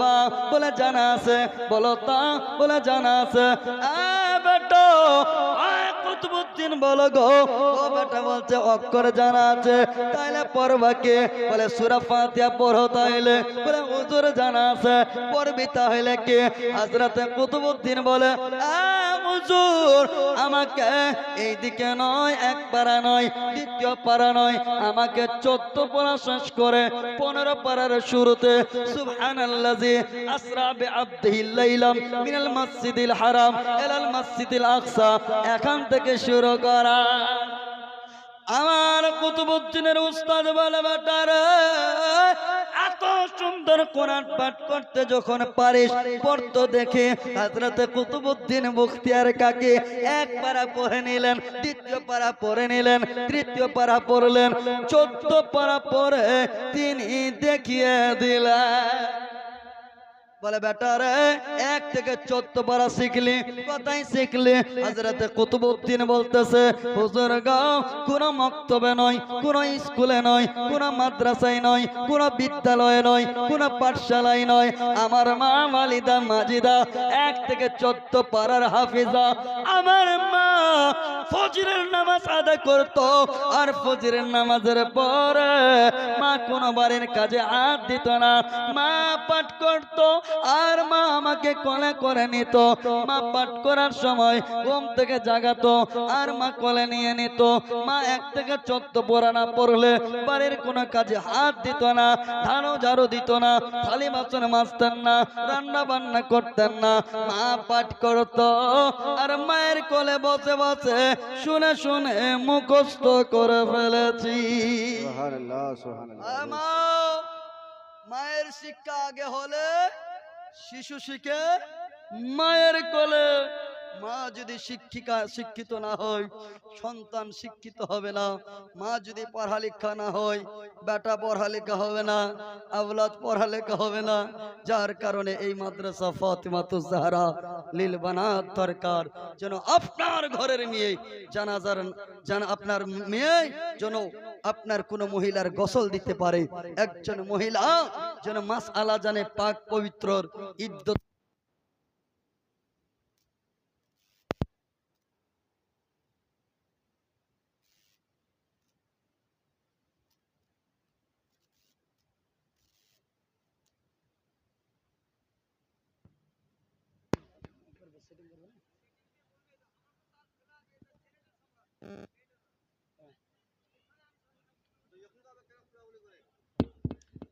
বাবা বলে জানা আছে বলো তা বলে জানা আছে। বেটো কুতুবুদ্দিন বলো গো, ও বেটা বলছে, অক্ষর জানা আছে। তাইলে পড়বাকে বলে, সুরা ফাতিহা পড়ো তাইলে। বলে, হুজুর জানা আছে, পড়বি তাহলে কে? হযরতে কুতুবুদ্দিন বলে হুজুর, আমাকে এই দিকে নয়, এক পারা নয়, দ্বিতীয় পারা নয়, আমাকে চোদ্দ পারা শেষ করে, পনেরো পারার শুরুতে সুবহানাল্লাজি আসরা বিআবদিহি লাইলাম মিনাল মসজিদিল হারাম, ইলাল মসজিদিল আকসা, এখান থেকে শুরু করা। আমার কুতুবুদ্দিনের উস্তাদ বলে, বেটার, এত সুন্দর কোরআন পাঠ করতে যখন পারিস, পড়তো দেখে হাজরতে কুতুবুদ্দিন মুখতিয়ার কাকে এক পারা পড়ে নিলেন, দ্বিতীয় পারা পড়ে নিলেন, তৃতীয় পারা পড়লেন, চোদ্দ পারা পড়ে তিনি দেখিয়ে দিলেন। বলে, বেটা রে, এক থেকে চোদ্দ পারা শিখলি। কথাই শিখলি? হাজরাতে কুতুবুদ্দিন বলতেছে, হুজুর গাও কোন মক্তবে নয়, কোন স্কুলে নয়, কোন মাদ্রাসায় নয়, কোন বিদ্যালয়ে নয়, কোন পাঠশালায় নয়। আমার মা মালিদা, মাজিদা, এক থেকে চোদ্দ পারার হাফিজা। আমার মা ফজরের নামাজ আদায় করত, আর ফজরের নামাজের পরে মা কোনো বাড়ির কাজে হাত দিত না। মা পাঠ করত, আর মা আমাকে কোলে করে নিত। মা পাঠ করার সময় ঘুম থেকে জাগাতো, আর মা কোলে নিয়ে নিত। মা এক থেকে চোদ্দ পড়া না পড়লে বাড়ির কোনো কাজে হাত দিত না ধানো ঝাড়ু দিত না, থালি বাসন মাজতেন না, রান্না বান্না করতেন না। মা পাঠ করত, আর মায়ের কোলে বসে বসে শুনে শুনে মুখস্থ করে ফেলেছি। মায়ের শিক্ষা আগে হলে শিশু শিখে মায়ের কোলে মা যদি শিক্ষিকা, শিক্ষিত না হয়, সন্তান শিক্ষিত হবে না। মা যদি পড়ালেখা না হয়, বেটা পড়ালেখা হবে না, আওলাদ পড়ালেখা হবে না। যার কারণে এই মাদ্রাসা ফাতিমাতুজ জাহরা, লিল বানাত দরকার। যেন আপনার ঘরের মেয়ে, জানাজার, জান আপনার মেয়ে যেন আপনার কোন মহিলার গোসল দিতে পারে। একজন মহিলা যেন মাস আলা জানে পাক পবিত্রর ইদ্যত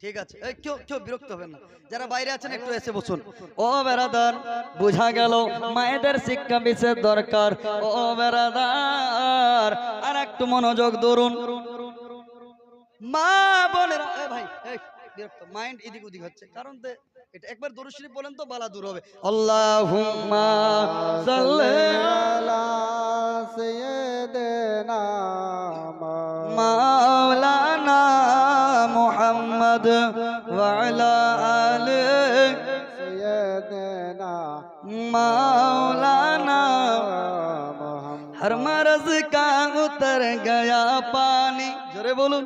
ঠিক আছে। এই কেউ কেউ বিরক্ত হবেন না। যারা বাইরে আছেন একটু এসে বসুন। ও বেড়াদার বোঝা গেল মায়েদের শিক্ষা বিশেষ দরকার। ও বেড়াদার আর একটু মনোযোগ ধরুন। মা বোনেরা ভাই বিরক্ত মাইন্ড এদিক ওদিক হচ্ছে। কারণ এটা একবার দরুশরী বলেন তো বালা দূর হবে। আল্লাহুম্মা মাওলানা হর মরজ কা উতর গয়া পানি। জোরে বলুন।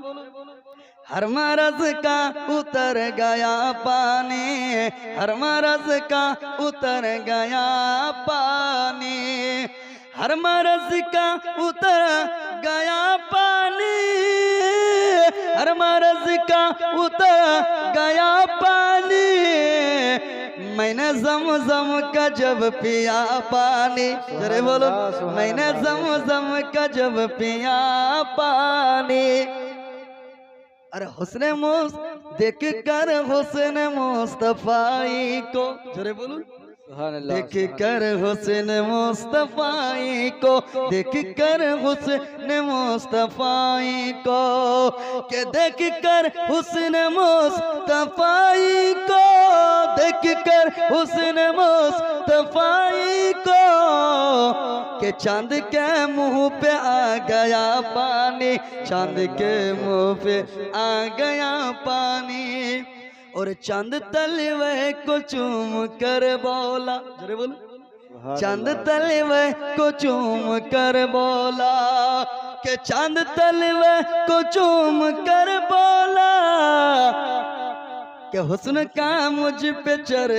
हर मरज का उतर गया पानी हर मरज का उतर गया पानी हर मरज का उतर गया पानी हर मरज का उतर गया पानी। मैंने जम जम का जब पिया पानी जरे बोलो मैंने जम जम का जब पिया पानी। अरे हुसन मोस देख कर हुसन मोस्तफाई को जरे बोलूं देख कर हुसन मुस्तफाई को देख कर हुसन मुस्तफाई को के देख कर हुसन मुस्तफाई को देख कर हुसन मुस्तफाई के चाँद के मुँह पे आ गया पानी चाँद के मुँह पे आ गया पानी। और चंद तलवे को चूम कर बोला जरे बोलो। चंद तलवे को चूम कर बोला के चंद तलवे को चूम कर बोला कि हुस्न का मुझ पे चढ़